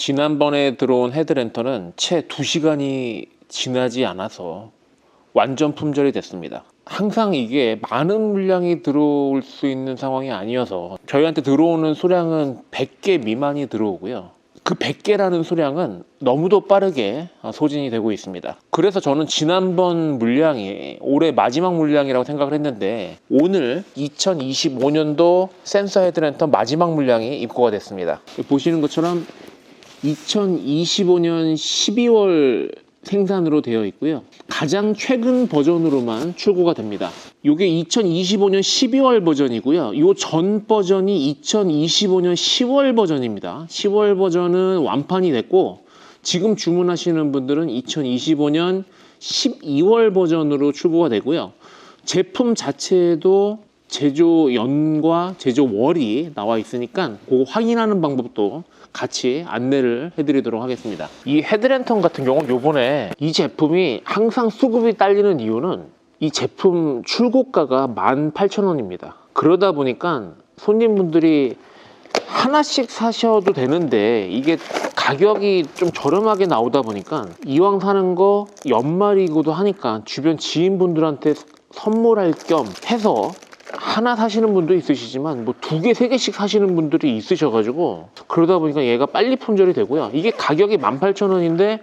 지난번에 들어온 헤드랜턴은 채 2시간이 지나지 않아서 완전 품절이 됐습니다. 항상 이게 많은 물량이 들어올 수 있는 상황이 아니어서 저희한테 들어오는 수량은 100개 미만이 들어오고요. 그 100개라는 수량은 너무도 빠르게 소진이 되고 있습니다. 그래서 저는 지난번 물량이 올해 마지막 물량이라고 생각을 했는데 오늘 2025년도 센서 헤드랜턴 마지막 물량이 입고가 됐습니다. 보시는 것처럼 2025년 12월 생산으로 되어 있고요. 가장 최근 버전으로만 출고가 됩니다. 이게 2025년 12월 버전이고요. 이 전 버전이 2025년 10월 버전입니다. 10월 버전은 완판이 됐고 지금 주문하시는 분들은 2025년 12월 버전으로 출고가 되고요. 제품 자체에도 제조 연과 제조 월이 나와 있으니까 그거 확인하는 방법도 같이 안내를 해드리도록 하겠습니다. 이 헤드랜턴 같은 경우 요번에 이 제품이 항상 수급이 딸리는 이유는 이 제품 출고가가 18,000원입니다. 그러다 보니까 손님분들이 하나씩 사셔도 되는데 이게 가격이 좀 저렴하게 나오다 보니까 이왕 사는 거 연말이고도 하니까 주변 지인분들한테 선물할 겸 해서 하나 사시는 분도 있으시지만 뭐 두 개, 세 개씩 사시는 분들이 있으셔가지고 그러다 보니까 얘가 빨리 품절이 되고요. 이게 가격이 18,000원인데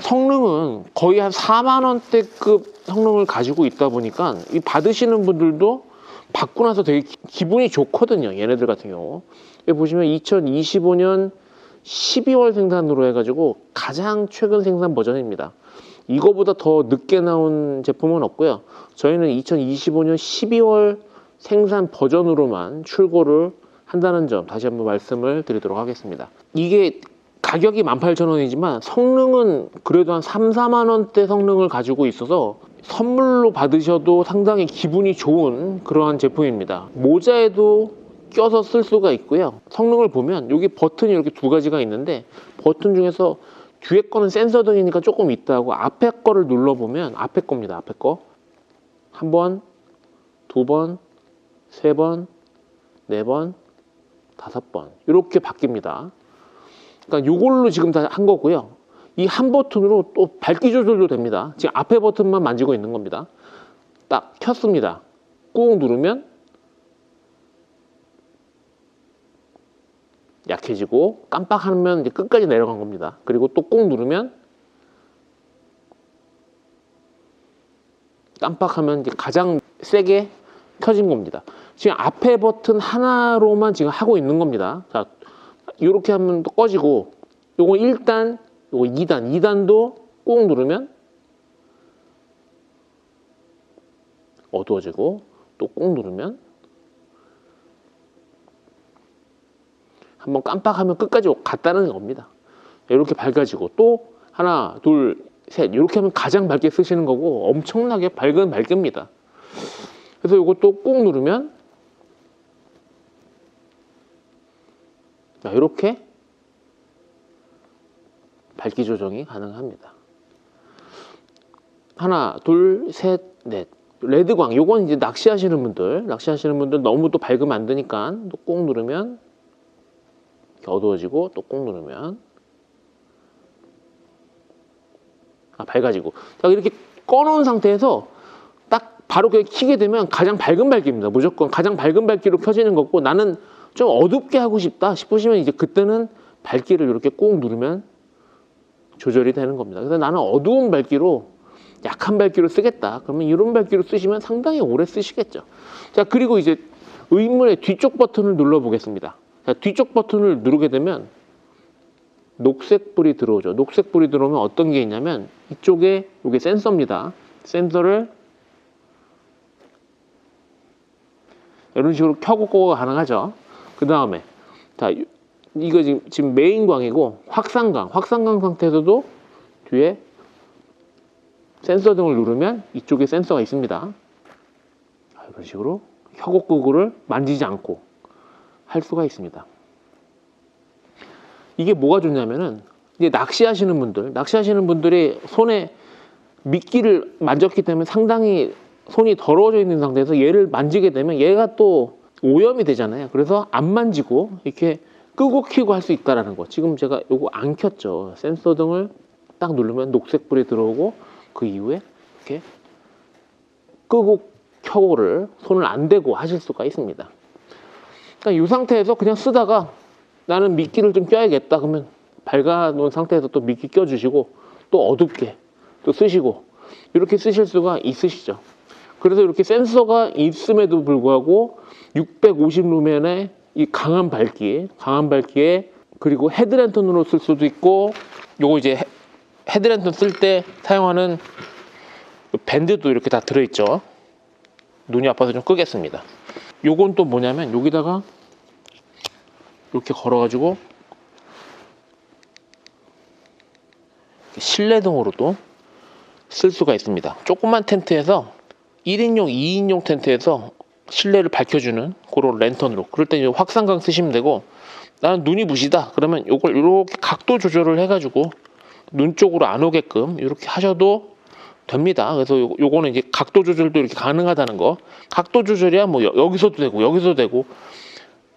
성능은 거의 한 4만 원대급 성능을 가지고 있다 보니까 이 받으시는 분들도 받고 나서 되게 기- 기분이 좋거든요. 얘네들 같은 경우. 여기 보시면 2025년 12월 생산으로 해가지고 가장 최근 생산 버전입니다. 이거보다 더 늦게 나온 제품은 없고요. 저희는 2025년 12월 생산 버전으로만 출고를 한다는 점 다시 한번 말씀을 드리도록 하겠습니다. 이게 가격이 18,000원이지만 성능은 그래도 한 3, 4만 원대 성능을 가지고 있어서 선물로 받으셔도 상당히 기분이 좋은 그러한 제품입니다. 모자에도 껴서 쓸 수가 있고요. 성능을 보면 여기 버튼이 이렇게 두 가지가 있는데 버튼 중에서 뒤에 거는 센서 등이니까 조금 있다고 앞에 거를 눌러보면 앞에 겁니다. 앞에 거. 한 번, 두 번, 세 번, 네 번, 다섯 번. 이렇게 바뀝니다. 그러니까 이걸로 지금 다 한 거고요. 이 한 버튼으로 또 밝기 조절도 됩니다. 지금 앞에 버튼만 만지고 있는 겁니다. 딱 켰습니다. 꾹 누르면 약해지고 깜빡하면 이제 끝까지 내려간 겁니다. 그리고 또 꾹 누르면 깜빡하면 이제 가장 세게 켜진 겁니다. 지금 앞에 버튼 하나로만 지금 하고 있는 겁니다. 자, 이렇게 하면 또 꺼지고 요거 1단, 요거 2단, 2단도 꾹 누르면 어두워지고 또 꾹 누르면 한번 깜빡하면 끝까지 갔다는 겁니다. 이렇게 밝아지고 또 하나, 둘, 셋 이렇게 하면 가장 밝게 쓰시는 거고 엄청나게 밝은 밝습니다. 그래서 이것도 꾹 누르면 자, 이렇게 밝기 조정이 가능합니다. 하나, 둘, 셋, 넷. 레드광, 요건 이제 낚시하시는 분들, 낚시하시는 분들 너무 또 밝으면 안 되니까 또 꾹 누르면 어두워지고 또 꾹 누르면 아, 밝아지고 자 이렇게 꺼놓은 상태에서 딱 바로 그냥 키게 되면 가장 밝은 밝기입니다. 무조건 가장 밝은 밝기로 켜지는 거고 나는 좀 어둡게 하고 싶다 싶으시면 이제 그때는 밝기를 이렇게 꾹 누르면 조절이 되는 겁니다. 그래서 나는 어두운 밝기로 약한 밝기로 쓰겠다. 그러면 이런 밝기로 쓰시면 상당히 오래 쓰시겠죠. 자 그리고 이제 의문의 뒤쪽 버튼을 눌러 보겠습니다. 자, 뒤쪽 버튼을 누르게 되면 녹색 불이 들어오죠. 녹색 불이 들어오면 어떤 게 있냐면 이쪽에 이게 센서입니다. 센서를 이런 식으로 켜고 끄고가 가능하죠. 그 다음에 자 이- 이거 지금, 지금 메인광이고 확산광, 확산광 상태에서도 뒤에 센서 등을 누르면 이쪽에 센서가 있습니다. 자, 이런 식으로 켜고 끄고를 만지지 않고 할 수가 있습니다. 이게 뭐가 좋냐면은 이제 낚시하시는 분들, 낚시하시는 분들이 손에 미끼를 만졌기 때문에 상당히 손이 더러워져 있는 상태에서 얘를 만지게 되면 얘가 또 오염이 되잖아요. 그래서 안 만지고 이렇게 끄고 켜고 할 수 있다라는 거. 지금 제가 요거 안 켰죠. 센서 등을 딱 누르면 녹색 불이 들어오고 그 이후에 이렇게 끄고 켜고를 손을 안 대고 하실 수가 있습니다. 그러니까 이 상태에서 그냥 쓰다가 나는 미끼를 좀 껴야겠다 그러면 밝아 놓은 상태에서 또 미끼 껴주시고 또 어둡게 또 쓰시고 이렇게 쓰실 수가 있으시죠. 그래서 이렇게 센서가 있음에도 불구하고 650 루멘의 이 강한 밝기, 강한 밝기에 그리고 헤드랜턴으로 쓸 수도 있고 요거 이제 헤- 헤드랜턴 쓸 때 사용하는 밴드도 이렇게 다 들어있죠. 눈이 아파서 좀 끄겠습니다. 요건 또 뭐냐면 여기다가 이렇게 걸어가지고 실내등으로도 쓸 수가 있습니다. 조그만 텐트에서 1인용, 2인용 텐트에서 실내를 밝혀주는 그런 랜턴으로 그럴 때 확산광 쓰시면 되고 나는 눈이 부시다 그러면 요걸 이렇게 각도 조절을 해가지고 눈 쪽으로 안 오게끔 이렇게 하셔도 됩니다. 그래서 요, 요거는 이제 각도 조절도 이렇게 가능하다는 거. 각도 조절이야 뭐 여, 여기서도 되고 여기서도 되고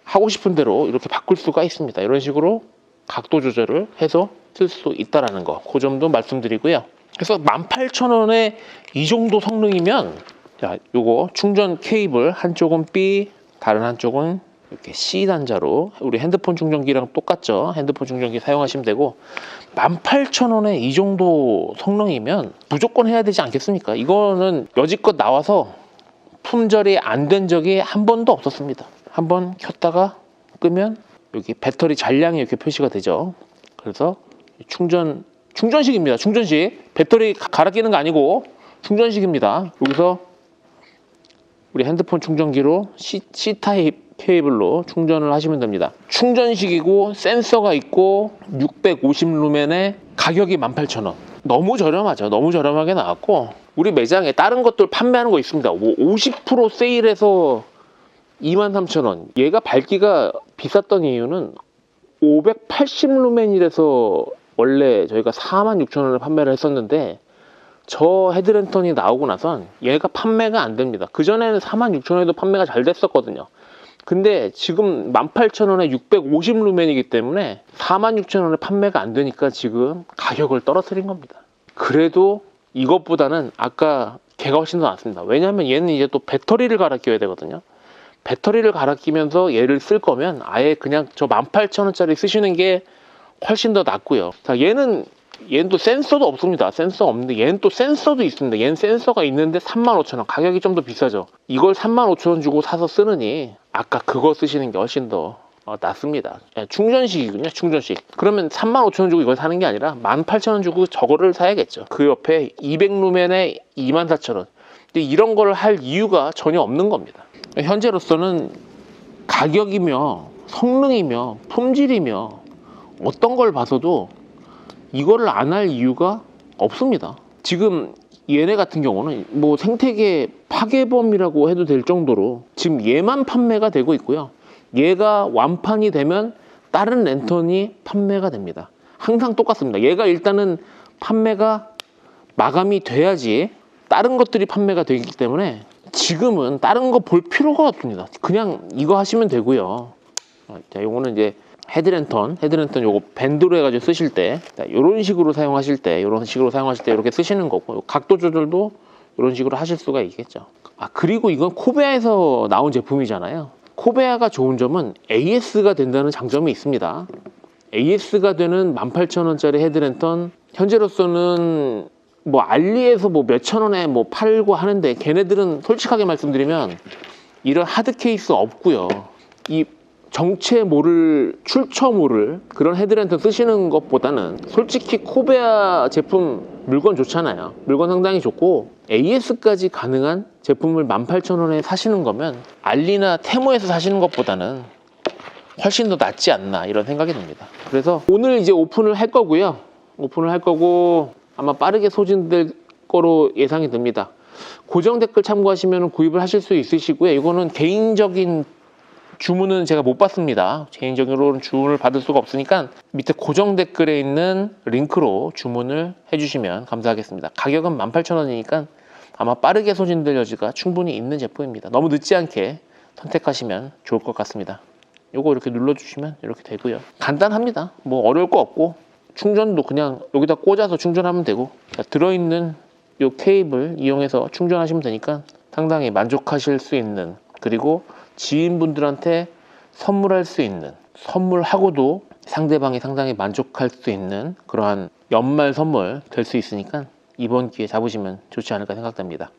하고 싶은 대로 이렇게 바꿀 수가 있습니다. 이런 식으로 각도 조절을 해서 쓸 수 있다라는 거. 그 점도 말씀드리고요. 그래서 18,000원에 이 정도 성능이면 자, 요거 충전 케이블 한쪽은 B, 다른 한쪽은 이렇게 C 단자로 우리 핸드폰 충전기랑 똑같죠. 핸드폰 충전기 사용하시면 되고 18,000원에 이 정도 성능이면 무조건 해야 되지 않겠습니까? 이거는 여지껏 나와서 품절이 안 된 적이 한 번도 없었습니다. 한 번 켰다가 끄면 여기 배터리 잔량이 이렇게 표시가 되죠. 그래서 충전 충전식입니다. 충전식 배터리 가- 갈아 끼는 거 아니고 충전식입니다. 여기서 우리 핸드폰 충전기로 C, C 타입 케이블로 충전을 하시면 됩니다. 충전식이고 센서가 있고 650 루멘에 가격이 18,000원. 너무 저렴하죠. 너무 저렴하게 나왔고 우리 매장에 다른 것들 판매하는 거 있습니다. 뭐 50% 세일해서 23,000원. 얘가 밝기가 비쌌던 이유는 580 루멘이라서 원래 저희가 46,000원에 판매를 했었는데 저 헤드랜턴이 나오고 나선 얘가 판매가 안 됩니다. 그전에는 46,000원에도 판매가 잘 됐었거든요. 근데 지금 18,000원에 650 루멘이기 때문에 46,000원에 판매가 안 되니까 지금 가격을 떨어뜨린 겁니다. 그래도 이것보다는 아까 걔가 훨씬 더 낫습니다. 왜냐하면 얘는 이제 또 배터리를 갈아 끼워야 되거든요. 배터리를 갈아 끼면서 얘를 쓸 거면 아예 그냥 저 18,000원짜리 쓰시는 게 훨씬 더 낫고요. 자, 얘는 얘는 또 센서도 없습니다. 센서 없는데 얘는 또 센서도 있습니다. 얘는 센서가 있는데 35,000원 가격이 좀 더 비싸죠. 이걸 35,000원 주고 사서 쓰느니 아까 그거 쓰시는 게 훨씬 더 어, 낫습니다. 예, 충전식이군요. 충전식. 그러면 35,000원 주고 이걸 사는 게 아니라 18,000원 주고 저거를 사야겠죠. 그 옆에 200루멘에 24,000원. 근데 이런 걸 할 이유가 전혀 없는 겁니다. 현재로서는 가격이며 성능이며 품질이며 어떤 걸 봐서도 이거를 안 할 이유가 없습니다. 지금 얘네 같은 경우는 뭐 생태계 파괴범이라고 해도 될 정도로 지금 얘만 판매가 되고 있고요. 얘가 완판이 되면 다른 랜턴이 판매가 됩니다. 항상 똑같습니다. 얘가 일단은 판매가 마감이 돼야지 다른 것들이 판매가 되기 때문에 지금은 다른 거 볼 필요가 없습니다. 그냥 이거 하시면 되고요. 어, 자, 요거는 이제 헤드랜턴, 헤드랜턴 요거 밴드로 해가지고 쓰실 때, 이런 식으로 사용하실 때, 이런 식으로 사용하실 때 이렇게 쓰시는 거고, 요 각도 조절도 이런 식으로 하실 수가 있겠죠. 아, 그리고 이건 코베아에서 나온 제품이잖아요. 코베아가 좋은 점은 AS가 된다는 장점이 있습니다. AS가 되는 18,000원짜리 헤드랜턴, 현재로서는 뭐 알리에서 뭐 몇천 원에 뭐 팔고 하는데 걔네들은 솔직하게 말씀드리면 이런 하드 케이스 없고요. 이 정체 모를 출처 모를 그런 헤드랜턴 쓰시는 것보다는 솔직히 코베아 제품 물건 좋잖아요. 물건 상당히 좋고 AS까지 가능한 제품을 18,000원에 사시는 거면 알리나 테모에서 사시는 것보다는 훨씬 더 낫지 않나 이런 생각이 듭니다. 그래서 오늘 이제 오픈을 할 거고요. 오픈을 할 거고 아마 빠르게 소진될 거로 예상이 됩니다. 고정 댓글 참고하시면 구입을 하실 수 있으시고요. 이거는 개인적인 주문은 제가 못 받습니다. 개인적으로는 주문을 받을 수가 없으니까 밑에 고정 댓글에 있는 링크로 주문을 해주시면 감사하겠습니다. 가격은 18,000원이니까 아마 빠르게 소진될 여지가 충분히 있는 제품입니다. 너무 늦지 않게 선택하시면 좋을 것 같습니다. 요거 이렇게 눌러주시면 이렇게 되고요. 간단합니다. 뭐 어려울 거 없고 충전도 그냥 여기다 꽂아서 충전하면 되고 자, 들어있는 요 케이블 이용해서 충전하시면 되니까 상당히 만족하실 수 있는 그리고 지인분들한테 선물할 수 있는 선물하고도 상대방이 상당히 만족할 수 있는 그러한 연말 선물 될 수 있으니까 이번 기회에 잡으시면 좋지 않을까 생각됩니다.